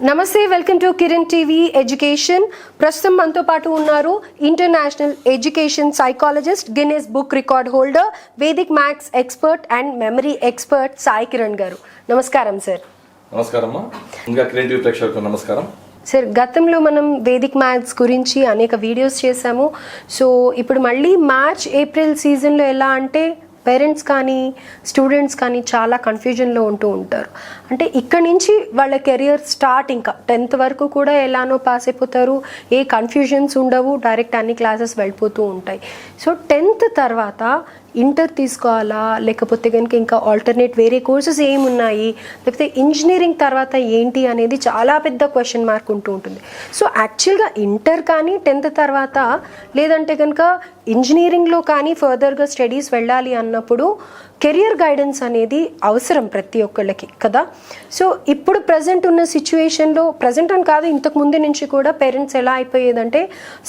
నమస్తే welcome to Kiran TV education. ప్రస్తుతం మనతో పాటు ఉన్నారు international education psychologist Guinness book record holder Vedic maths expert and memory expert Sai Kiran garu. నమస్కారం sir. నమస్కారం ప్రేక్షకులకు నమస్కారం. సార్ గతంలో మనం వేదిక్ మ్యాథ్స్ గురించి అనేక వీడియోస్ చేశాము. సో ఇప్పుడు మళ్ళీ మార్చ్ ఏప్రిల్ సీజన్లో ఎలా అంటే పేరెంట్స్ కానీ స్టూడెంట్స్ కానీ చాలా కన్ఫ్యూజన్లో ఉంటూ ఉంటారు. అంటే ఇక్కడి నుంచి వాళ్ళ కెరియర్ స్టార్ట్ ఇంకా టెన్త్ వరకు కూడా ఎలానో పాస్ అయిపోతారు. ఏ కన్ఫ్యూజన్స్ ఉండవు. డైరెక్ట్ అన్ని క్లాసెస్ వెళ్ళిపోతూ ఉంటాయి. సో టెన్త్ తర్వాత ఇంటర్ తీసుకోవాలా? లేకపోతే కనుక ఇంకా ఆల్టర్నేట్ వేరే కోర్సెస్ ఏమున్నాయి? లేకపోతే ఇంజనీరింగ్ తర్వాత ఏంటి అనేది చాలా పెద్ద క్వశ్చన్ మార్క్ ఉంటూ ఉంటుంది. సో యాక్చువల్గా ఇంటర్ కానీ టెన్త్ తర్వాత లేదంటే కనుక ఇంజనీరింగ్లో కానీ ఫర్దర్గా స్టడీస్ వెళ్ళాలి అన్నప్పుడు కెరియర్ గైడెన్స్ అనేది అవసరం ప్రతి ఒక్కళ్ళకి కదా? సో ఇప్పుడు ప్రజెంట్ ఉన్న సిచ్యువేషన్లో ప్రజెంట్ అని కాదు ఇంతకు ముందు నుంచి కూడా పేరెంట్స్ ఎలా అయిపోయేదంటే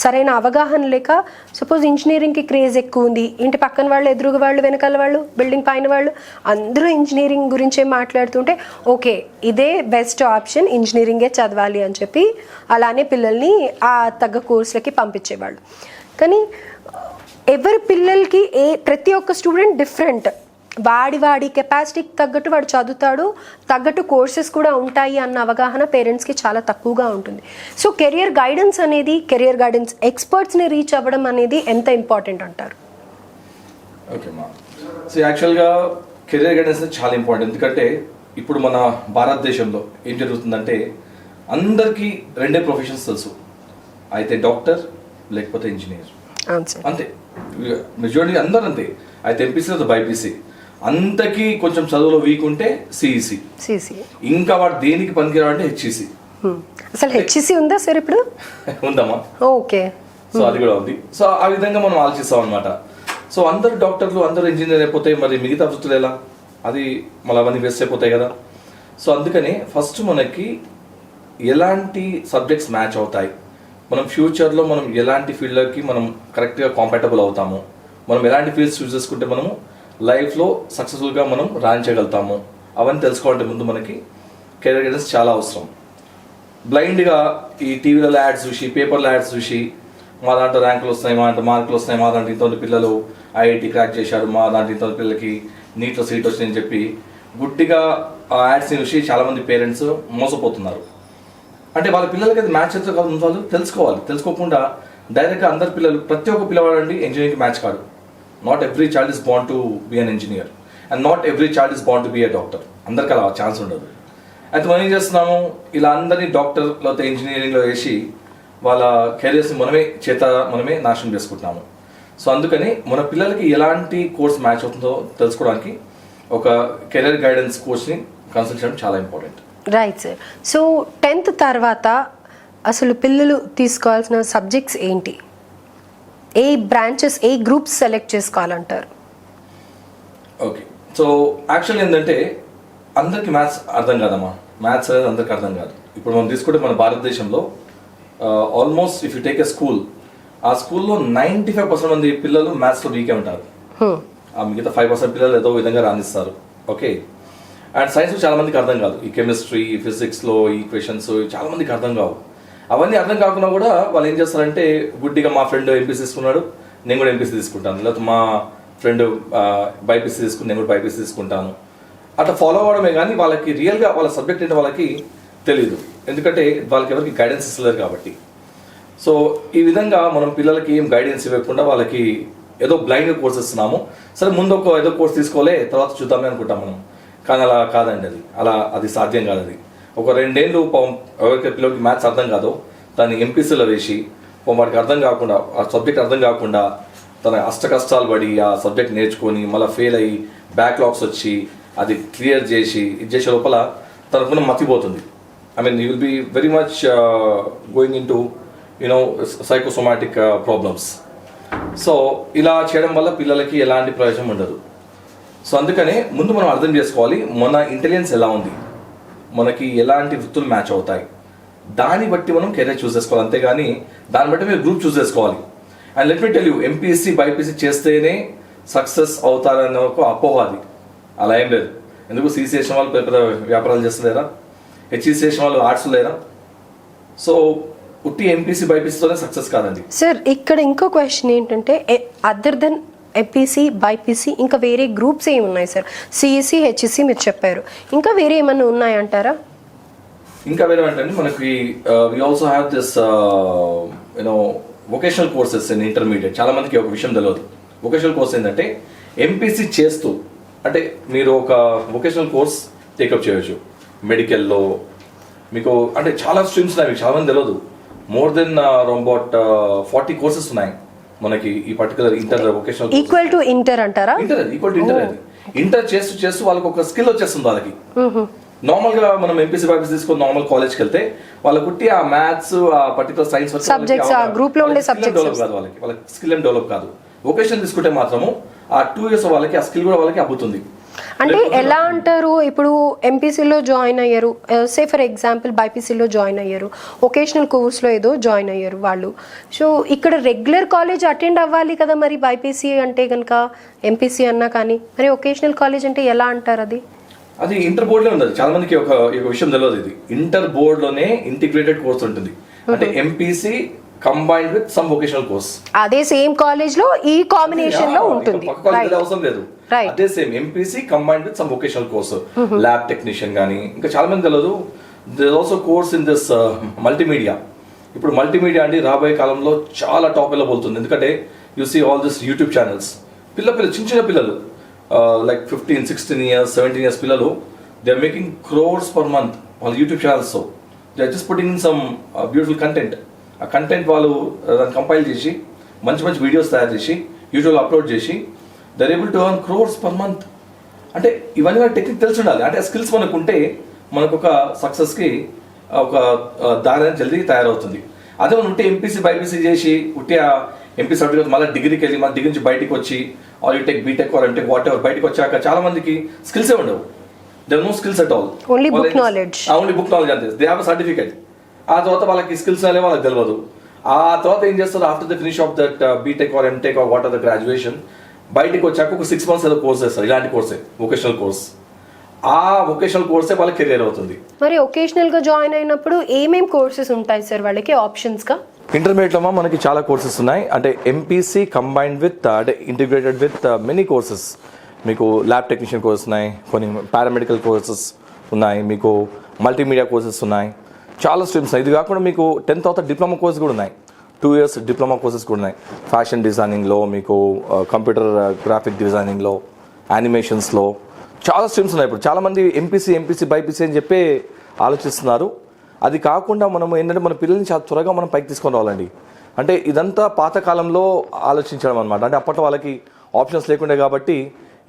సరైన అవగాహన లేక సపోజ్ ఇంజనీరింగ్కి క్రేజ్ ఎక్కువ ఉంది ఇంటి పక్కన వాళ్ళు ఎదురుగా వాళ్ళు వెనకాల వాళ్ళు బిల్డింగ్ పైన వాళ్ళు అందరూ ఇంజనీరింగ్ గురించే మాట్లాడుతుంటే ఓకే ఇదే బెస్ట్ ఆప్షన్ ఇంజనీరింగే చదవాలి అని చెప్పి అలానే పిల్లల్ని ఆ తగ్గ కోర్సులకి పంపించేవాళ్ళు. కానీ ఎవరి పిల్లలకి ఏ ప్రతి ఒక్క స్టూడెంట్ డిఫరెంట్. వాడి వాడి కెపాసిటీకి తగ్గట్టు వాడు చదువుతాడు. తగ్గట్టు కోర్సెస్ కూడా ఉంటాయి అన్న అవగాహన పేరెంట్స్కి చాలా తక్కువగా ఉంటుంది. సో కెరియర్ గైడెన్స్ అనేది కెరియర్ గైడెన్స్ ఎక్స్పర్ట్స్ని రీచ్ అవ్వడం అనేది ఎంత ఇంపార్టెంట్ అంటారు? సో యాక్చువల్గా కెరీర్ గైడెన్స్ చాలా ఇంపార్టెంట్ ఎందుకంటే ఇప్పుడు మన భారతదేశంలో ఏం జరుగుతుందంటే అందరికీ రెండే ప్రొఫెషన్స్ తెలుసు. అయితే డాక్టర్ లేకపోతే ఇంజనీర్ అంతే. మెజారిటీ అందరూ అంతే. అయితే ఎంపీసీ లేదా బైపీసీ అంతకీ కొంచెం చదువులో వీక్ ఉంటే సిఈసి సిసి ఇంకా వాడు దేనికి పనికిరావంటే హెచ్ఈసి అసలు హెచ్ఈసి ఉందా సార్ ఇప్పుడు? ఉందమ్మా. ఓకే. సో అది కూడా ఉంది. సో ఆ విధంగా మనం ఆలోచిస్తాం అనమాట సో అందరు డాక్టర్లు అందరు ఇంజనీర్ అయిపోతే మరి మిగతా వృత్తులు ఎలా? అది మళ్ళీ అవన్నీ వేస్ట్ అయిపోతాయి కదా. సో అందుకని ఫస్ట్ మనకి ఎలాంటి సబ్జెక్ట్స్ మ్యాచ్ అవుతాయి? మనం ఫ్యూచర్లో మనం ఎలాంటి ఫీల్డ్లోకి మనం కరెక్ట్గా కాంపాటబుల్ అవుతాము? మనం ఎలాంటి ఫీల్డ్స్ చూస్ చేసుకుంటే మనము లైఫ్లో సక్సెస్ఫుల్గా మనం రాణించగలుగుతాము. అవన్నీ తెలుసుకోవాలంటే ముందు మనకి కెరీర్ గైడెన్స్ చాలా అవసరం. బ్లైండ్గా ఈ టీవీలలో యాడ్స్ చూసి పేపర్లో యాడ్స్ చూసి మా దాంట్లో ర్యాంకులు వస్తాయి మా దాంట్లో మార్కులు వస్తాయి మా దాంట్లో ఇంతమంది పిల్లలు ఐఐటి క్రాక్ చేశారు మా దాంట్లో ఇంతమంది పిల్లలకి నీట్లో సీట్ వచ్చిందని చెప్పి గుడ్డిగా ఆ యాడ్స్ని చూసి చాలామంది పేరెంట్స్ మోసపోతున్నారు. అంటే వాళ్ళ పిల్లలకి అది మ్యాచ్ అయితే కాదు వాళ్ళు తెలుసుకోవాలి. తెలుసుకోకుండా డైరెక్ట్గా అందరి పిల్లలు ప్రతి ఒక్క పిల్లవాడు అండి ఇంజనీరింగ్ మ్యాచ్ కాదు. Not every child is bound to be an engineer and not every child is bound to be a doctor అందరికీ అలా ఛాన్స్ ఉండదు. అయితే మనం ఏం చేస్తున్నాము? ఇలా అందరినీ డాక్టర్ లేకపోతే ఇంజనీరింగ్లో వేసి వాళ్ళ కెరియర్స్ మనమే చేత మనమే నాశనం చేసుకుంటున్నాము. సో అందుకని మన పిల్లలకి ఎలాంటి కోర్స్ మ్యాచ్ అవుతుందో తెలుసుకోవడానికి ఒక కెరియర్ గైడెన్స్ కోర్స్ని కన్సల్ట్ చేయడం చాలా important right sir so tenth తర్వాత అసలు పిల్లలు తీసుకోవాల్సిన సబ్జెక్ట్స్ ఏంటి? ఏ బ్రాంచెస్ ఏ గ్రూప్స్ సెలెక్ట్ చేసుకోవాలంటారు? ఓకే. సో యాక్చువల్ ఏంటంటే అందరికి మ్యాథ్స్ అర్థం కాదమ్మా. మ్యాథ్స్ అనేది అందరికి అర్థం కాదు. ఇప్పుడు మనం తీసుకుంటే మన భారతదేశంలో almost if you take a school ఆ స్కూల్లో నైంటీ ఫైవ్ పర్సెంట్ మంది పిల్లలు మ్యాథ్స్లో వీకే ఉంటారు. ఆ మిగతా ఫైవ్ పర్సెంట్ పిల్లలు ఏదో విధంగా రాణిస్తారు. ఓకే. అండ్ సైన్స్ చాలా మందికి అర్థం కాదు. ఈ కెమిస్ట్రీ ఫిజిక్స్లో ఈ క్వశ్చన్స్ చాలా మందికి అర్థం కావు. అవన్నీ అర్థం కాకుండా కూడా వాళ్ళు ఏం చేస్తారంటే గుడ్డిగా మా ఫ్రెండ్ ఎంపీసీ తీసుకున్నాడు నేను కూడా ఎంపీసీ తీసుకుంటాను. లేకపోతే మా ఫ్రెండ్ బైపీసీ తీసుకుని నేను కూడా బైపీసీ తీసుకుంటాను. అట్లా ఫాలో అవ్వడమే కానీ వాళ్ళకి రియల్గా వాళ్ళ సబ్జెక్ట్ ఏంటో వాళ్ళకి తెలియదు ఎందుకంటే వాళ్ళకి ఎవరికి గైడెన్స్ ఇస్తలేరు కాబట్టి. సో ఈ విధంగా మనం పిల్లలకి ఏం గైడెన్స్ ఇవ్వకుండా వాళ్ళకి ఏదో బ్లైండ్ కోర్స్ ఇస్తున్నాము. సరే ముందు ఒక ఏదో కోర్స్ తీసుకోలే తర్వాత చూద్దామే అనుకుంటాం మనం. కానీ అలా కాదండి అది. అలా అది సాధ్యం కాదు అది. ఒక రెండేళ్ళు పాపం ఎవరికి పిల్లలకి మ్యాథ్స్ అర్థం కాదో. దాన్ని ఎంపీసీలో వేసి వాడికి అర్థం కాకుండా ఆ సబ్జెక్ట్ అర్థం కాకుండా తన అష్ట కష్టాలు పడి ఆ సబ్జెక్ట్ నేర్చుకొని మళ్ళీ ఫెయిల్ అయ్యి బ్యాక్లాగ్స్ వచ్చి అది క్లియర్ చేసి ఇది చేసే లోపల తనకున్న మతిపోతుంది. I mean you will be very much going into you know psychosomatic problems so ఇలా చేయడం వల్ల పిల్లలకి ఎలాంటి ప్రయోజనం ఉండదు. సో అందుకనే ముందు మనం అర్థం చేసుకోవాలి మన ఇంటెలిజెన్స్ ఎలా ఉంది? మనకి ఎలాంటి వృత్తులు మ్యాచ్ అవుతాయి. దాన్ని బట్టి మనం కెరీర్ చూస్ చేసుకోవాలి. అంతేగాని దాన్ని బట్టి మీరు గ్రూప్ చూస్ చేసుకోవాలి. And let me tell you MPC BiPC చేస్తేనే సక్సెస్ అవుతారన్న ఒక అపోహ అది అలా ఏం లేదు. ఎందుకు? సీసీ చేసిన వాళ్ళు పెద్ద వ్యాపారాలు చేస్తలేరా? హెచ్ఈసి చేసిన వాళ్ళు ఆర్ట్స్ లేరా? సో ఉట్టి ఎంపీసీ బైపీసీతోనే సక్సెస్ కాదండి. సార్ ఇక్కడ ఇంకో క్వశ్చన్ ఏంటంటే అదర్ దెన్ ఎపిసి బైపీసీ ఇంకా వేరే గ్రూప్స్ ఏమి ఉన్నాయి సార్ సిఎస్సి హెచ్ఎస్సి మీరు చెప్పారు. ఇంకా వేరే ఏమన్నా ఉన్నాయంటారా ఇంకా వేరే అంటే మనకి we also have this you know vocational courses in intermediate చాలా మందికి ఒక విషయం తెలియదు. వొకేషనల్ కోర్స్ ఏంటంటే ఎంపీసీ చేస్తూ అంటే మీరు ఒక వొకేషనల్ కోర్స్ టేకప్ చేయొచ్చు. మెడికల్లో మీకు అంటే చాలా స్ట్రీమ్స్ ఉన్నాయి మీకు చాలా మంది తెలియదు. More than about forty courses ఉన్నాయి. మనకి ఈ particular inter vocational equal to inter అంటారా? ఇంటర్ అది ఈక్వల్ ఇంటర్ అది. ఇంటర్ చేస్తూ చేస్తూ వాళ్ళకి ఒక స్కిల్ వచ్చేస్తుంది వాళ్ళకి. నార్మల్గా మనం ఎంపీసీ బైపీసీ తీసుకొని నార్మల్ కాలేజ్కి వెళ్తే వాళ్ళకి కుట్టి ఆ మ్యాథ్స్ ఆ పర్టికులర్ సైన్స్ Subjects, ఆ group లో ఉండే subjects. డెవలప్ కాదు వాళ్ళకి. వాళ్ళకి స్కిల్ ఏం డెవలప్ కాదు. వొకేషన్ తీసుకుంటే మాత్రము ఆ టూ ఇయర్స్ వాళ్ళకి ఆ స్కిల్ కూడా వాళ్ళకి అబ్బుతుంది. అంటే ఎలా అంటారు? ఇప్పుడు ఎంపీసీలో జాయిన్ అయ్యారు. సే ఫర్ ఎగ్జాంపుల్ బైపీసీలో జాయిన్ అయ్యారు. ఒకేషనల్ కోర్స్లో ఏదో జాయిన్ అయ్యారు వాళ్ళు. సో ఇక్కడ రెగ్యులర్ కాలేజ్ అటెండ్ అవ్వాలి కదా మరి బైపీసీ అంటే కనుక ఎంపీసీ అన్నా కానీ. మరి ఒకేషనల్ కాలేజ్ అంటే ఎలా అంటారు అది? అది ఇంటర్ బోర్డ్లో ఉండదు. చాలా మందికి ఒక విషయం తెలియదు ఇది. ఇంటర్ బోర్డ్లోనే ఇంటిగ్రేటెడ్ కోర్స్ ఉంటుంది. అంటే MPC combined with some vocational course అదే సేమ్ కాలేజ్లో ఈ కాంబినేషన్లో ఉంటుంది. అవసరం లేదు. అదే same MPC combined with some vocational course lab technician కానీ ఇంకా చాలా మంది తెలియదు this also course in this multimedia ఇప్పుడు మల్టీమీడియా అండి రాబోయే కాలంలో చాలా టాప్ వెళ్ళబోతుంది ఎందుకంటే you see all this YouTube channels పిల్ల పిల్లలు చిన్న చిన్న పిల్లలు like fifteen sixteen years seventeen years పిల్లలు they are making crores per month వాళ్ళ YouTube channels they are just putting in some beautiful content ఆ కంటెంట్ వాళ్ళు దాన్ని కంపైల్ చేసి మంచి మంచి వీడియోస్ తయారు చేసి యూట్యూబ్లో అప్లోడ్ చేసి they're able to earn crores per month అంటే ఇవన్నీ మన టెక్నిక్ తెలిసి ఉండాలి. అంటే స్కిల్స్ మనకు ఉంటే మనకు ఒక సక్సెస్కి ఒక దారి జల్దీ తయారవుతుంది. అదే మనం ఉంటే ఎంపీసీ బైపీసీ చేసి ఉట్టి ఆ ఎంపీ సర్టిఫికేట్ మళ్ళీ డిగ్రీకి వెళ్ళి మళ్ళీ డిగ్రీ నుంచి బయటికి వచ్చి you tech BTech or MTech whatever బయటకు వచ్చాక చాలా మందికి స్కిల్సే ఉండవు. They no skills at all Only book knowledge. Only book knowledge అంతే. దే హ్యావ్ సర్టిఫికేట్ ఆ తర్వాత వాళ్ళకి స్కిల్స్ అనేవి వాళ్ళకి తెలియదు ఆ తర్వాత ఏం చేస్తారు? After the finish of that BTech or MTech or what or the graduation బయటికి వచ్చాక ఒక సిక్స్ మంత్స్ ఏదో కోర్స్ చేస్తారు. ఇలాంటి కోర్సే వొకేషనల్ కోర్స్ ఆ వొకేషనల్ కోర్సే వాళ్ళకి కెరియర్ అవుతుంది. మరి ఒకేషనల్గా జాయిన్ అయినప్పుడు ఏమేం కోర్సెస్ ఉంటాయి సార్? వాళ్ళకి ఆప్షన్స్గా? ఇంటర్మీడియట్లో మనకి చాలా కోర్సెస్ ఉన్నాయి. అంటే ఎంపీసీ కంబైన్డ్ విత్ అంటే ఇంటిగ్రేటెడ్ విత్ మెనీ కోర్సెస్ మీకు ల్యాబ్ టెక్నీషియన్ కోర్సెస్ ఉన్నాయి కొన్ని పారామెడికల్ కోర్సెస్ ఉన్నాయి మీకు మల్టీమీడియా కోర్సెస్ ఉన్నాయి. చాలా స్ట్రీమ్స్ ఉన్నాయి ఇది కాకుండా మీకు టెన్త్ తర్వాత డిప్లొమా కోర్స్ కూడా ఉన్నాయి. టూ ఇయర్స్ డిప్లొమా కోర్సెస్ కూడా ఉన్నాయి. ఫ్యాషన్ డిజైనింగ్లో మీకు కంప్యూటర్ గ్రాఫిక్ డిజైనింగ్లో యానిమేషన్స్లో చాలా స్ట్రీమ్స్ ఉన్నాయి ఇప్పుడు. చాలామంది ఎంపీసీ ఎంపీసీ బైపీసీ అని చెప్పి ఆలోచిస్తున్నారు. అది కాకుండా మనం ఏంటంటే మన పిల్లల్ని చాలా త్వరగా మనం పైకి తీసుకొని రావాలండి. అంటే ఇదంతా పాతకాలంలో ఆలోచించడం అనమాట అంటే అప్పట్లో వాళ్ళకి ఆప్షన్స్ లేకుండే కాబట్టి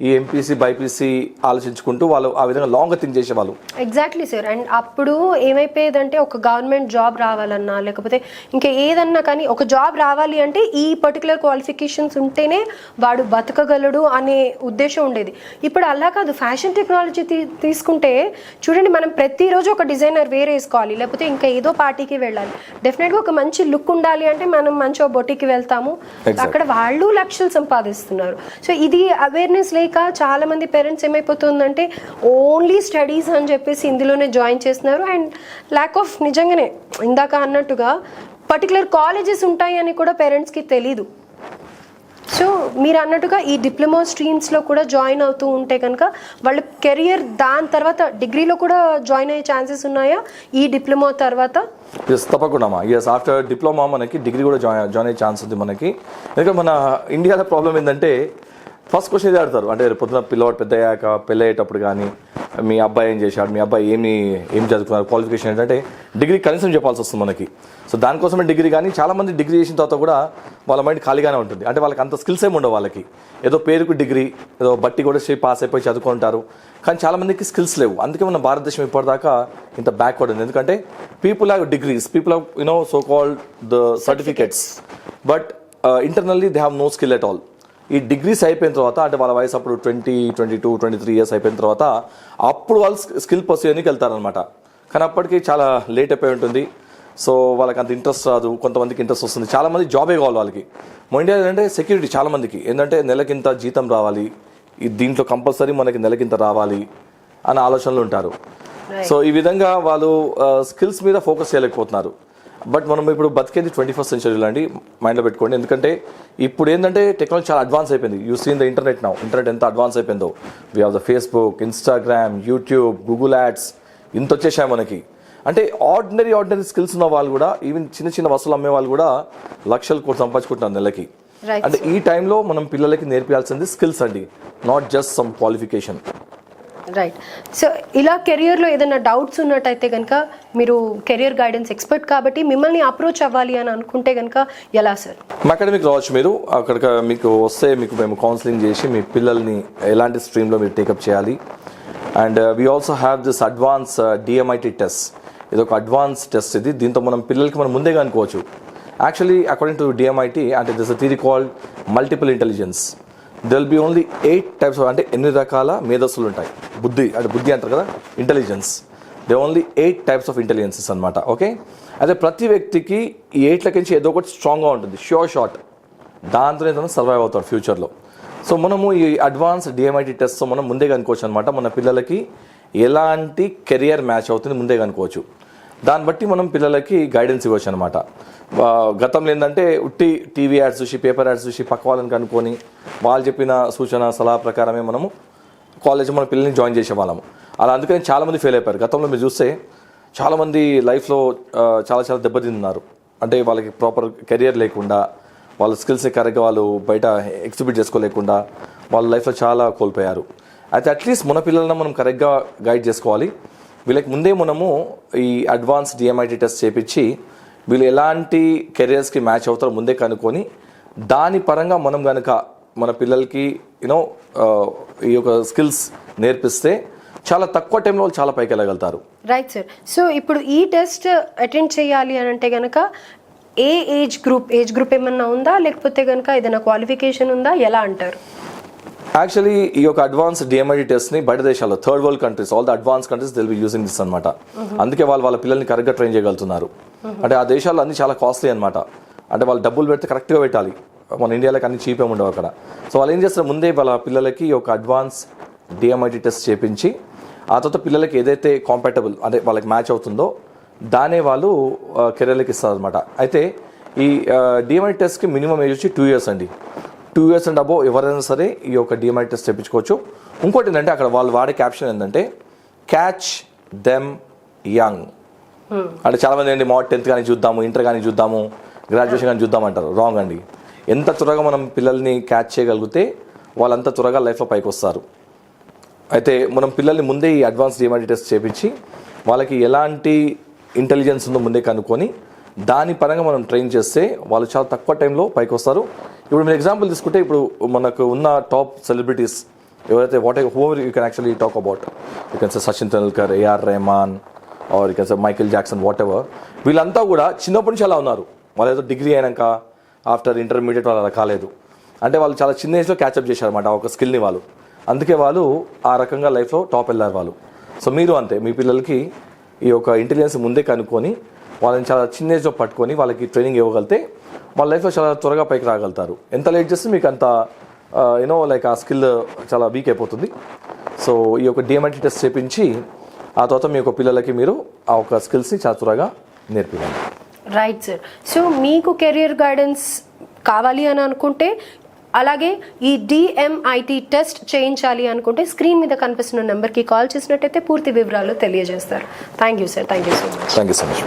ఈ ఎంపీసీ బైపీసీ ఆలోచించుకుంటూ వాళ్ళు ఆ విధంగా లాంగ్గా థింక్ చేసేవాళ్ళు. ఎగ్జాక్ట్లీ సార్ అండ్ అప్పుడు ఏమైపోయేదంటే ఒక గవర్నమెంట్ జాబ్ రావాలన్నా లేకపోతే ఇంకా ఏదన్నా కానీ ఒక జాబ్ రావాలి అంటే ఈ పర్టికులర్ క్వాలిఫికేషన్స్ ఉంటేనే వాడు బతకగలడు అనే ఉద్దేశం ఉండేది. ఇప్పుడు అలా కాదు. ఫ్యాషన్ టెక్నాలజీ తీసుకుంటే చూడండి మనం ప్రతిరోజు ఒక డిజైనర్ వేర్ వేసుకోవాలి లేకపోతే ఇంకా ఏదో పార్టీకి వెళ్ళాలి. డెఫినెట్గా ఒక మంచి లుక్ ఉండాలి అంటే మనం మంచి బొటికి వెళ్తాము. అక్కడ వాళ్ళు లక్షలు సంపాదిస్తున్నారు. సో ఇది అవేర్నెస్ లేక చాలా మంది పేరెంట్స్ ఏమైపోతుందంటే ఓన్లీ స్టడీస్ అని చెప్పేసి ఇందులోనే జాయిన్ చేస్తున్నారు. అండ్ ల్యాక్ ఆఫ్ నిజంగానే ఇందాక అన్నట్టుగా పర్టికులర్ కాలేజెస్ ఉంటాయి అని కూడా పేరెంట్స్కి తెలీదు. సో మీరు అన్నట్టుగా ఈ డిప్లొమా స్ట్రీమ్స్లో కూడా జాయిన్ అవుతూ ఉంటే కనుక వాళ్ళ కెరియర్ దాని తర్వాత డిగ్రీలో కూడా జాయిన్ అయ్యే ఛాన్సెస్ ఉన్నాయా? ఈ డిప్లొమా తర్వాత? ఎస్ తప్పకుండా ఎస్ ఆఫ్టర్ డిప్లొమా మనకి డిగ్రీ కూడా జాయిన్ జాయిన్ అయ్యే ఛాన్స్ ఉంది మనకి. ఎందుకంటే మన ఇండియాలో ప్రాబ్లం ఏంటంటే ఫస్ట్ క్వశ్చన్ ఇది ఆడతారు అంటే పొద్దున పిల్లవాడు పెద్ద అయ్యాక పెళ్ళి అయ్యేటప్పుడు కానీ మీ అబ్బాయి ఏం చేశాడు మీ అబ్బాయి ఏమి ఏం చదువుకున్నారు క్వాలిఫికేషన్ ఏంటంటే డిగ్రీ కనీసం చెప్పాల్సి వస్తుంది మనకి. సో దానికోసమే డిగ్రీ కానీ చాలామంది డిగ్రీ చేసిన తర్వాత కూడా వాళ్ళ మైండ్ ఖాళీగానే ఉంటుంది. అంటే వాళ్ళకి అంత స్కిల్స్ ఏమి ఉండవు వాళ్ళకి. ఏదో పేరుకు డిగ్రీ ఏదో బట్టి కూడా పాస్ అయిపోయి చదువుకుంటారు. కానీ చాలామందికి స్కిల్స్ లేవు. అందుకే మన భారతదేశం ఇప్పటిదాకా ఇంత బ్యాక్వర్డ్ ఉంది. ఎందుకంటే people have degrees people have you know so called the certificates but internally they have no skill at all ఈ డిగ్రీస్ అయిపోయిన తర్వాత అంటే వాళ్ళ వయసు అప్పుడు twenty twenty two twenty three years అయిపోయిన తర్వాత అప్పుడు వాళ్ళు స్కిల్ పర్సూయనికి వెళ్తారనమాట కానీ అప్పటికి చాలా లేట్ అయిపోయి ఉంటుంది. సో వాళ్ళకి అంత ఇంట్రెస్ట్ రాదు. కొంతమందికి ఇంట్రెస్ట్ వస్తుంది. చాలా మంది జాబే కావాలి వాళ్ళకి. మా ఇండియా ఏంటంటే సెక్యూరిటీ చాలా మందికి. ఏంటంటే నెలకింత జీతం రావాలి. ఈ దీంట్లో కంపల్సరీ మనకి నెలకింత రావాలి అనే ఆలోచనలు ఉంటారు. సో ఈ విధంగా వాళ్ళు స్కిల్స్ మీద ఫోకస్ చేయలేకపోతున్నారు. బట్ మనం ఇప్పుడు బతికేది ట్వంటీ ఫస్ట్ సెంచరీలో అండి మైండ్లో పెట్టుకోండి. ఎందుకంటే ఇప్పుడు ఏంటంటే టెక్నాలజీ చాలా అడ్వాన్స్ అయిపోయింది. యూ సీన్ ద ఇంటర్నెట్ నా ఇంటర్నెట్ ఎంత అడ్వాన్స్ అయిపోయిందో. We have the Facebook Instagram YouTube Google ads ఇంత వచ్చేసాయి మనకి. అంటే ఆర్డినరీ ఆర్డినరీ స్కిల్స్ ఉన్న వాళ్ళు కూడా ఈవెన్ చిన్న చిన్న వస్తువులు అమ్మే వాళ్ళు కూడా లక్షలు కోట్లు సంపాదించుకుంటున్నారు నెలకి. అంటే ఈ టైంలో మనం పిల్లలకి నేర్పించాల్సింది స్కిల్స్ అండి. Not just some qualification right so ఇలా కెరియర్లో ఏదైనా డౌట్స్ ఉన్నట్టయితే కనుక మీరు కెరియర్ గైడెన్స్ ఎక్స్పర్ట్ కాబట్టి మిమ్మల్ని అప్రోచ్ అవ్వాలి అని అనుకుంటే కనుక ఎలా సార్ మా అకాడమీకి రావచ్చు మీరు. అక్కడికి మీకు వస్తే మీకు మేము కౌన్సిలింగ్ చేసి మీ పిల్లల్ని ఎలాంటి స్ట్రీమ్లో మీరు టేకప్ చేయాలి. And we also have this advance DMIT test ఇది ఒక అడ్వాన్స్ టెస్ట్ ఇది. దీంతో మనం పిల్లలకి మనం ముందే అనుకోవచ్చు యాక్చువల్లీ అకార్డింగ్ టు డిఎంఐటి అంటే this theory called multiple intelligence they'll be only eight types అంటే ఎన్ని రకాల మేధస్సులు ఉంటాయి? బుద్ధి అంటే బుద్ధి అంటారు కదా? Intelligence they only eight types of intelligences అనమాట ఓకే అయితే ప్రతి వ్యక్తికి ఈ ఎయిట్లకించి ఏదో ఒకటి స్ట్రాంగ్గా ఉంటుంది. షోర్ షార్ట్ దాంతోనే తను సర్వైవ్ అవుతాడు ఫ్యూచర్లో సో మనము ఈ అడ్వాన్స్ డిఎంఐటి టెస్ట్తో మనం ముందే కనుకోవచ్చు అనమాట మన పిల్లలకి ఎలాంటి కెరియర్ మ్యాచ్ అవుతుంది ముందే కనుకోవచ్చు దాన్ని బట్టి మనం పిల్లలకి గైడెన్స్ ఇవ్వచ్చు అనమాట గతంలో ఏంటంటే ఉట్టి టీవీ యాడ్స్ చూసి పేపర్ యాడ్స్ చూసి పక్క వాళ్ళని కనుక్కొని వాళ్ళు చెప్పిన సూచన సలహా ప్రకారమే మనము కాలేజ్ మన పిల్లల్ని జాయిన్ చేసేవాళ్ళము. అలా అందుకని చాలామంది ఫెయిల్ అయిపోయారు. గతంలో మీరు చూస్తే చాలామంది లైఫ్లో చాలా చాలా దెబ్బతిన్నారు. అంటే వాళ్ళకి ప్రాపర్ కెరియర్ లేకుండా వాళ్ళ స్కిల్స్ని కరెక్ట్గా వాళ్ళు బయట ఎగ్జిబిట్ చేసుకోలేకుండా వాళ్ళ లైఫ్లో చాలా కోల్పోయారు. అయితే అట్లీస్ట్ మన పిల్లలను మనం కరెక్ట్గా గైడ్ చేసుకోవాలి. వీళ్ళకి ముందే మనము ఈ అడ్వాన్స్ డిఎంఐటి టెస్ట్ చేపించి వీళ్ళు ఎలాంటి కెరియర్స్కి మ్యాచ్ అవుతారో ముందే కనుక్కొని దాని పరంగా మనం కనుక మన పిల్లలకి యూనో ఈ యొక్క స్కిల్స్ నేర్పిస్తే చాలా తక్కువ టైంలో వాళ్ళు చాలా పైకి వెళ్ళగలుగుతారు. రైట్ సార్ సో ఇప్పుడు ఈ టెస్ట్ అటెండ్ చేయాలి అని అంటే కనుక ఏ ఏజ్ గ్రూప్ ఏజ్ గ్రూప్ ఏమన్నా ఉందా? లేకపోతే కనుక ఏదైనా క్వాలిఫికేషన్ ఉందా? ఎలా అంటారు? యాక్చువల్లీ ఈ యొక్క అడ్వాన్స్ డిఎంఐడి టెస్ట్ని బయట దేశాల్లో third world countries all the advance countries they'll be using this అనమాట అందుకే వాళ్ళు వాళ్ళ పిల్లల్ని కరెక్ట్గా ట్రైన్ చేయగలుగుతున్నారు. అంటే ఆ దేశాల్లో అన్ని చాలా కాస్ట్లీ అనమాట అంటే వాళ్ళు డబ్బులు పెడితే కరెక్ట్గా పెట్టాలి. మన ఇండియాలోకి అన్ని చీపే ఉండవు అక్కడ. సో వాళ్ళు ఏం చేస్తారు ముందే వాళ్ళ పిల్లలకి ఈ యొక్క అడ్వాన్స్ డిఎంఐటి టెస్ట్ చేపించి ఆ తర్వాత పిల్లలకి ఏదైతే కాంపాటబుల్ అంటే వాళ్ళకి మ్యాచ్ అవుతుందో దానే వాళ్ళు కెరీర్లకు ఇస్తారు అనమాట అయితే ఈ డిఎంఐ టెస్ట్కి మినిమం ఏజ్ వచ్చి టూ ఇయర్స్ అండి. టూ ఇయర్స్ అండ్ అబో ఎవరైనా సరే ఈ యొక్క డిఎంఐ టెస్ట్ తెప్పించుకోవచ్చు ఇంకోటి ఏంటంటే అక్కడ వాళ్ళు వాడే క్యాప్షన్ ఏంటంటే క్యాచ్ దెమ్ యంగ్ అంటే చాలామంది ఏంటి మా టెన్త్ కానీ చూద్దాము ఇంటర్ కానీ చూద్దాము గ్రాడ్యుయేషన్ కానీ చూద్దాం అంటారు. రాంగ్ అండి. ఎంత త్వరగా మనం పిల్లల్ని క్యాచ్ చేయగలిగితే వాళ్ళంత త్వరగా లైఫ్లో పైకి వస్తారు. అయితే మనం పిల్లల్ని ముందే ఈ అడ్వాన్స్ డిఎంఐ టెస్ట్ చేపించి వాళ్ళకి ఎలాంటి ఇంటెలిజెన్స్ ఉందో ముందే కనుక్కొని దాని పరంగా మనం ట్రైన్ చేస్తే వాళ్ళు చాలా తక్కువ టైంలో పైకి వస్తారు. ఇప్పుడు మీరు ఎగ్జాంపుల్ తీసుకుంటే ఇప్పుడు మనకు ఉన్న టాప్ సెలబ్రిటీస్ ఎవరైతే what who you can actually talk about you can say Sachin Tendulkar A R Rahman or ఇక మైకిల్ జాక్సన్ వాట్ ఎవర్ వీళ్ళంతా కూడా చిన్నప్పటి నుంచి అలా ఉన్నారు. వాళ్ళు ఏదో డిగ్రీ అయినాక ఆఫ్టర్ ఇంటర్మీడియట్ వాళ్ళు అలా కాలేదు. అంటే వాళ్ళు చాలా చిన్న ఏజ్లో క్యాచప్ చేశారన్నమాట ఒక స్కిల్ని వాళ్ళు. అందుకే వాళ్ళు ఆ రకంగా లైఫ్లో టాప్ వెళ్ళారు వాళ్ళు. సో మీరు అంతే మీ పిల్లలకి ఈ యొక్క ఇంటెలిజెన్స్ ముందే కనుక్కొని వాళ్ళని చాలా చిన్న ఏజ్లో పట్టుకొని వాళ్ళకి ట్రైనింగ్ ఇవ్వగలిగితే వాళ్ళ లైఫ్లో చాలా త్వరగా పైకి రాగలుగుతారు. ఎంత లేట్ చేస్తే మీకు అంత uh, యూనో లైక్ ఆ స్కిల్ చాలా వీక్ అయిపోతుంది. సో ఈ యొక్క డిఎంఐటీ టెస్ట్ చేపించి ఆ తర్వాత మీ యొక్క పిల్లలకి మీరు ఆ ఒక స్కిల్స్ని చాలా త్వరగా నేర్పివ్వండి. రైట్ సార్ సో మీకు కెరియర్ గైడెన్స్ కావాలి అని అనుకుంటే అలాగే ఈ డిఎంఐటి టెస్ట్ చేయించాలి అనుకుంటే స్క్రీన్ మీద కనిపిస్తున్న నెంబర్కి కాల్ చేసినట్టయితే పూర్తి వివరాలు తెలియజేస్తారు. Thank you sir thank you so much thank you so much